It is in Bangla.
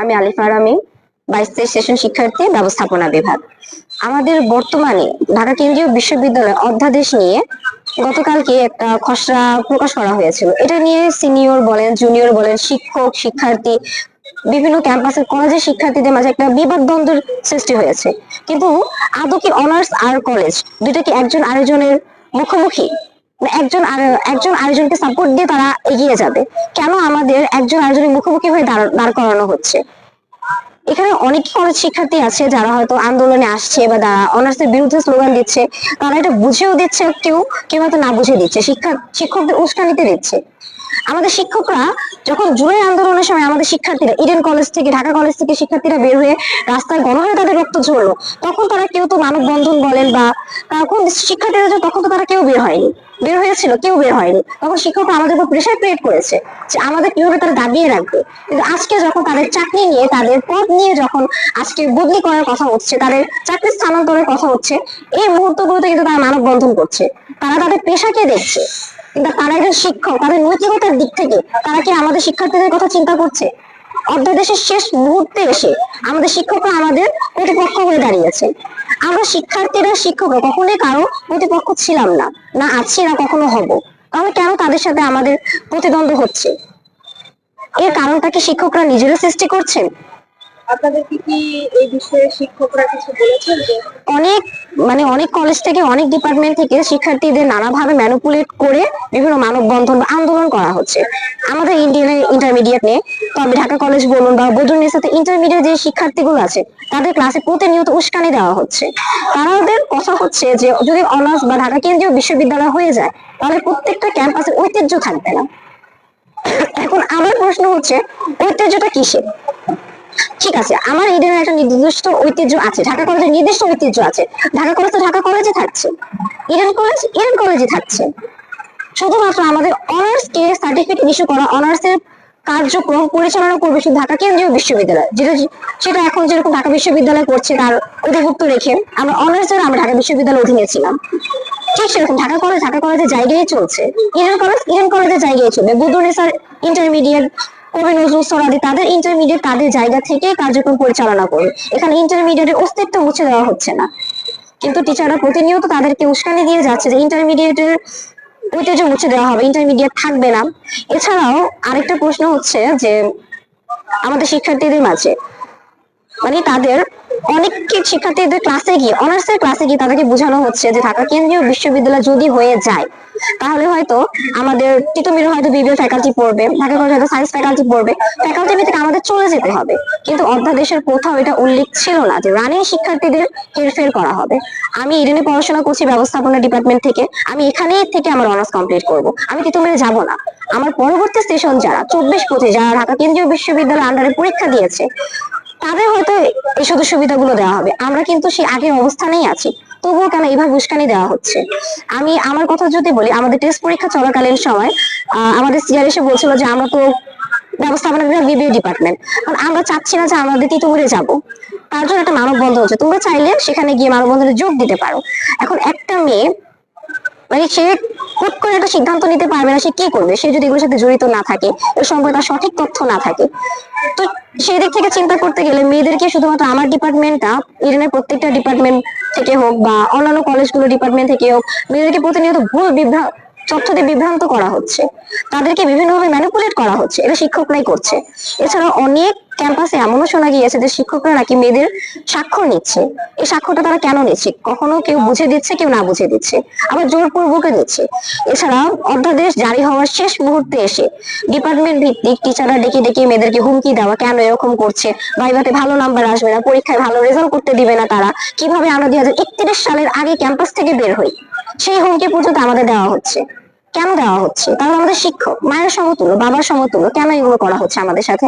আমি আলিফার আমি বাইশ তেইশ সেশন শিক্ষার্থী ব্যবস্থাপনা বিভাগ। আমাদের বর্তমানে ঢাকা কেন্দ্রীয় বিশ্ববিদ্যালয় অধ্যাদেশ নিয়ে গতকালকে একটা খসড়া প্রকাশ করা হয়েছিল। এটা নিয়ে সিনিয়র বলেন, জুনিয়র বলেন, শিক্ষক, শিক্ষার্থী, বিভিন্ন ক্যাম্পাসের কলেজের শিক্ষার্থীদের মাঝে একটা বিবাদ দ্বন্দ্বের সৃষ্টি হয়েছে। কিন্তু আদৌ কি অনার্স আর কলেজ দুইটা কি একজন আরেকজনের মুখোমুখি? একজন আর একজন আরেকজনকে সাপোর্ট দিয়ে তারা এগিয়ে যাবে। কেন আমাদের একজন আরেকজনের মুখোমুখি হয়ে দাঁড় করানো হচ্ছে? এখানে অনেক কলেজ শিক্ষার্থী আছে যারা হয়তো আন্দোলনে আসছে বা যারা অনার্সের বিরুদ্ধে স্লোগান দিচ্ছে। তারা এটা বুঝেও দিচ্ছে, কেউ কেউ হয়তো না বুঝে দিচ্ছে। শিক্ষা, শিক্ষকদের উস্কানিতে দিচ্ছে। আমাদের শিক্ষকরা যখন জুলাই আন্দোলনের সময় আমাদের শিক্ষার্থীরা ইডেন কলেজ থেকে, ঢাকা কলেজ থেকে শিক্ষার্থীরা বের হয়ে রাস্তায় গণহারে তাদের রক্ত ঝরলো, তখন তারা কেউ তো মানববন্ধন বলেন বা তখন শিক্ষার্থীরা তখন তো তারা কেউ বের হয়নি। বের হয়েছিল, কেউ বের হয়নি। তখন শিক্ষকরা আমাদের উপর প্রেশার ক্রিয়েট করেছে যে আমাদের কীভাবে তারা দাবিয়ে রাখবে। কিন্তু আজকে যখন তাদের চাকরি নিয়ে, তাদের পদ নিয়ে যখন আজকে বদলি করার কথা হচ্ছে, তাদের চাকরি স্থানান্তরের কথা হচ্ছে, এই মুহূর্তগুলোতে কিন্তু তারা মানববন্ধন করছে। তারা তাদের পেশাকে দেখছে। কিন্তু তারা একজন শিক্ষক, তাদের নৈতিকতার দিক থেকে তারা কি আমাদের শিক্ষার্থীদের কথা চিন্তা করছে? অর্ধদেশের শেষ মুহূর্তে এসে আমাদের শিক্ষকরা আমাদের প্রতিপক্ষ হয়ে দাঁড়িয়েছে। আমরা শিক্ষার্থীরা শিক্ষকরা কখনোই কারও প্রতিপক্ষ ছিলাম না। না আছি, না কখনো হব। তাহলে কেন তাদের সাথে আমাদের প্রতিদ্বন্দ্ব হচ্ছে? এর কারণটা কি শিক্ষকরা নিজেরা সৃষ্টি করছেন? কি এই বিষয়ে শিক্ষকরা কিছু বলেছেন যে অনেক মানে অনেক কলেজ থেকে, অনেক ডিপার্টমেন্ট থেকে শিক্ষার্থীদের নানাভাবে ম্যানুপুলেট করে বিভিন্ন মানববন্ধন বা আন্দোলন করা হচ্ছে। আমাদের ইন্ডিয়ান ইন্টারমিডিয়েট নিয়ে তবে ঢাকা কলেজ বলুন বা সাথে ইন্টারমিডিয়েট যে শিক্ষার্থীগুলো আছে, তাদের ক্লাসে প্রতিনিয়ত উস্কানি দেওয়া হচ্ছে। কথা হচ্ছে যে, যদি অনার্স বা ঢাকা কেন্দ্রীয় বিশ্ববিদ্যালয় হয়ে যায়, তাহলে প্রত্যেকটা ক্যাম্পাসে ঐতিহ্য থাকবে না। এখন আমার প্রশ্ন হচ্ছে, ঐতিহ্যটা কিসের? ঠিক আছে, আমার ইডেনের একটা নির্দিষ্ট ঐতিহ্য আছে, ঢাকা কলেজের নির্দিষ্ট ঐতিহ্য আছে। ঢাকা কলেজ তো ঢাকা কলেজে থাকছে। ইডেন কলেজ ইডেন কলেজে থাকছে। শুধুমাত্র আমাদের অনার্স কে সার্টিফিকেট ইস্যু করা অনার্স এর কার্যক্রম পরিচালনা করবে শুধু ঢাকা কেন্দ্রীয় বিশ্ববিদ্যালয়। যেটা সেটা এখন যেরকম ঢাকা বিশ্ববিদ্যালয় করছে তার অধিভুক্ত রেখে, আমরা অনার্স আমরা ঢাকা বিশ্ববিদ্যালয় অধীনে ছিলাম। ঠিক সেরকম ঢাকা কলেজ, ঢাকা কলেজের জায়গায় চলছে। ইডেন কলেজ ইডেন কলেজের জায়গায় চলবে। বুদ্ধনেসার ইন্টারমিডিয়েট কবি নজরুল সরাদি তাদের ইন্টারমিডিয়েট তাদের জায়গা থেকে কার্যক্রম পরিচালনা করবে এখানে ইন্টারমিডিয়েটের অস্তিত্ব মুছে দেওয়া হচ্ছে না। কিন্তু টিচাররা প্রতিনিয়ত তাদেরকে উস্কানি দিয়ে যাচ্ছে যে ইন্টারমিডিয়েটের ঐতিহ্য মুছে দেওয়া হবে ইন্টারমিডিয়েট থাকবে না। এছাড়াও আরেকটা প্রশ্ন হচ্ছে যে আমাদের শিক্ষার্থীদের মাঝে মানে তাদের অনেক শিক্ষার্থীদের ক্লাসে গিয়ে অনার্সের ক্লাসে গিয়ে তাদেরকে বোঝানো হচ্ছে যে ঢাকা কেন্দ্রীয় বিশ্ববিদ্যালয় যদি হয়ে যায়, তাহলে হয়তো আমাদের তিতুমিরে হয়তো বিবিএ ফ্যাকাল্টি পড়বে, ঢাকা কলেজে হয়তো সায়েন্স ফ্যাকাল্টি পড়বে ফ্যাকাল্টি ভিত্তিক আমাদের চলে যেতে হবে। কিন্তু অধ্যাদেশের কোথাও এটা উল্লেখ ছিল না যে রানিং শিক্ষার্থীদের হেরফের করা হবে। আমি ইডেনে পড়াশোনা করছি ব্যবস্থাপনা ডিপার্টমেন্ট থেকে, আমি এখানেই থেকে আমার অনার্স কমপ্লিট করব। আমি তিতুমিরে যাব না। আমার পরবর্তী স্টেশন যারা, চব্বিশ পঁচিশ, যারা ঢাকা কেন্দ্রীয় বিশ্ববিদ্যালয় আন্ডারে পরীক্ষা দিয়েছে তাদের হয়তো সুযোগ সুবিধাগুলো দেওয়া হবে। আমরা কিন্তু সেই আগের অবস্থানেই আছি। তবুও কেন এইভাবে উস্কানি দেওয়া হচ্ছে? আমি আমার কথা যদি বলি, আমাদের টেস্ট পরীক্ষা চলাকালীন সময় আমাদের সিআর এসে বলছিল যে আমরা তো ব্যবস্থাপনা বিভাগ বিবিএ ডিপার্টমেন্ট কারণ আমরা চাচ্ছি না যে আমাদের তিতুমিরে যাব। তার জন্য একটা মানববন্ধন হচ্ছে। তোমরা চাইলে সেখানে গিয়ে মানববন্ধনে যোগ দিতে পারো। এখন একটা মেয়ে মানে সে হুট করে একটা সিদ্ধান্ত নিতে পারবে না, সে কি করবে? সে যদি এগুলোর সাথে জড়িত না থাকে, এর সম্পর্কে তার সঠিক তথ্য না থাকে, তো সেই দিক থেকে চিন্তা করতে গেলে মেয়েদেরকে শুধুমাত্র আমার ডিপার্টমেন্টটা ইরানের প্রত্যেকটা ডিপার্টমেন্ট থেকে হোক বা অন্যান্য কলেজগুলো ডিপার্টমেন্ট থেকে হোক, মেয়েদেরকে প্রতিনিয়ত ভুল বিভ্রা তথ্য দিয়ে বিভ্রান্ত করা হচ্ছে। তাদেরকে বিভিন্নভাবে ম্যানিপুলেট করা হচ্ছে। এটা শিক্ষকরাই করছে। এছাড়া অনেক ক্যাম্পাসে এমনও শোনা গিয়েছে যে শিক্ষকরা নাকি মেয়েদের স্বাক্ষর নিচ্ছে। এই স্বাক্ষরটা তারা কেন নিচ্ছে? কখনো কেউ বুঝে দিচ্ছে, কেউ না বুঝে দিচ্ছে। আবার জোরপূর্বকে দিচ্ছে। এছাড়া অধ্যাদেশ জারি হওয়ার শেষ মুহূর্তে এসে ডিপার্টমেন্ট ভিত্তিক টিচাররা ডেকে ডেকে মেয়েদেরকে হুমকি দেওয়া, কেন এরকম করছে? ভাইভাতে ভালো নাম্বার আসবে না, পরীক্ষায় ভালো রেজাল্ট করতে দিবে না তারা। কীভাবে আমরা দুই সালের আগে ক্যাম্পাস থেকে বের হই? সেই হুমকি পর্যন্ত আমাদের দেওয়া হচ্ছে। কেন দেওয়া হচ্ছে? তাহলে আমাদের শিক্ষক, মায়ের সমতুল্য, বাবার সমতুল্য, কেন এগুলো করা হচ্ছে আমাদের সাথে?